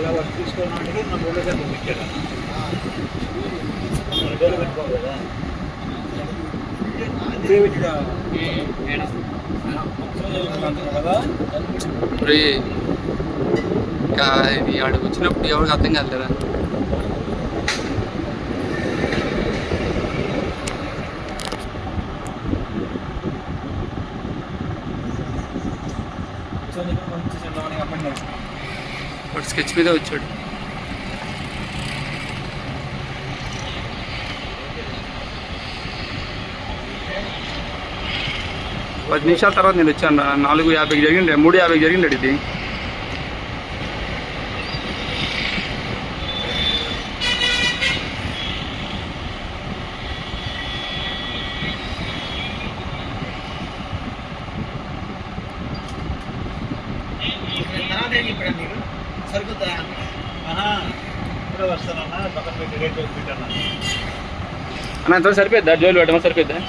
పెట్టుకున్నాడు నా మూడు గంటలు పెట్టాడు రెండు వేలు పెట్టుకోవాలి కదా. ఇది ఆడికి వచ్చినప్పుడు ఎవరికి అర్థం కాలేరా మంచి చిన్నవాడిని కాబట్టి వాడు స్కెచ్ మీద వచ్చాడు. పది నిమిషాల తర్వాత నేను వచ్చాను నాలుగు యాభైకి జరిగింది మూడు యాభైకి జరిగింది ఇది. తర్వాత సరిపోతాయా? ఇప్పుడే వస్తానన్నా పక్కన పెట్టి రేట్ పెట్టాను అన్న ఎంత సరిపోద్దా జోలు పెట్టమా సరిపోద్దా